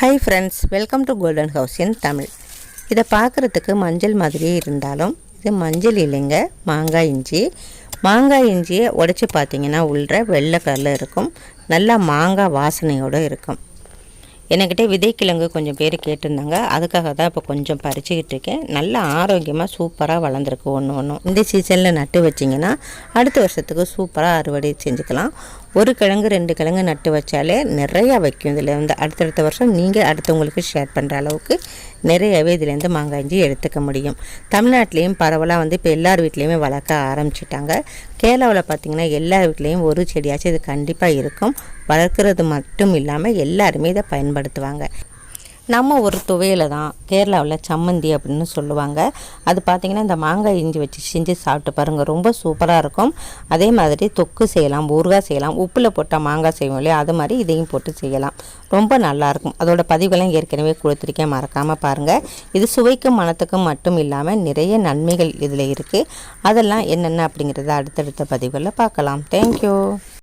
Hi friends welcome to Golden House in Tamil இதை பார்க்குறதுக்கு மஞ்சள் மாதிரியே இருந்தாலும் இது மஞ்சள் இல்லைங்க மாங்காய் இஞ்சி. மாங்காய் இஞ்சியை உடச்சி பார்த்தீங்கன்னா உள்ள வெள்ளை கலரில் இருக்கும். நல்லா மாங்காய் வாசனையோடு இருக்கும். என்கிட்ட விதைக்கிழங்கு கொஞ்சம் பேர் கேட்டிருந்தாங்க. அதுக்காக தான் இப்போ கொஞ்சம் பறிச்சுக்கிட்டு இருக்கேன். நல்லா ஆரோக்கியமாக சூப்பராக வளர்ந்துருக்கு ஒன்று ஒன்றும் இந்த சீசனில் நட்டு வச்சிங்கன்னா அடுத்த வருஷத்துக்கு சூப்பராக அறுவடை செஞ்சுக்கலாம். ஒரு கிழங்கு ரெண்டு கிழங்கு நட்டு வச்சாலே நிறையா வைக்கும். இதில் வந்து அடுத்தடுத்த வருஷம் நீங்கள் அடுத்தவங்களுக்கு ஷேர் பண்ணுற அளவுக்கு நிறையவே இதுலேருந்து மாங்காய்ஞ்சி எடுத்துக்க முடியும். தமிழ்நாட்டிலையும் பரவலாக வந்து இப்போ எல்லார் வீட்லேயுமே வளர்க்க ஆரம்பிச்சிட்டாங்க. கேரளாவில் பார்த்திங்கன்னா எல்லார் வீட்லேயும் ஒரு செடியாச்சும் இது கண்டிப்பாக இருக்கும். வளர்க்குறது மட்டும் இல்லாமல் எல்லாருமே இதை பயன்படுத்துவாங்க. நம்ம ஒரு துவையில தான் கேரளாவில் சம்மந்தி அப்படின்னு சொல்லுவாங்க. அது பார்த்திங்கன்னா இந்த மாங்காய் இஞ்சி வச்சு செஞ்சு சாப்பிட்டு பாருங்கள் ரொம்ப சூப்பராக இருக்கும். அதே மாதிரி தொக்கு செய்யலாம் ஊறுகாய் செய்யலாம் உப்பில் போட்டால் மாங்காய் செய்வோம் இல்லையா அது மாதிரி இதையும் போட்டு செய்யலாம். ரொம்ப நல்லாயிருக்கும் அதோட பதிவுகளும் ஏற்கனவே கொடுத்துருக்கேன் மறக்காமல் பாருங்கள் இது சுவைக்கும் மனத்துக்கும் மட்டும் இல்லாமல் நிறைய நன்மைகள் இதில் இருக்குது அதெல்லாம் என்னென்ன அப்படிங்கிறத அடுத்தடுத்த பதிவுகளில் பார்க்கலாம். தேங்க்யூ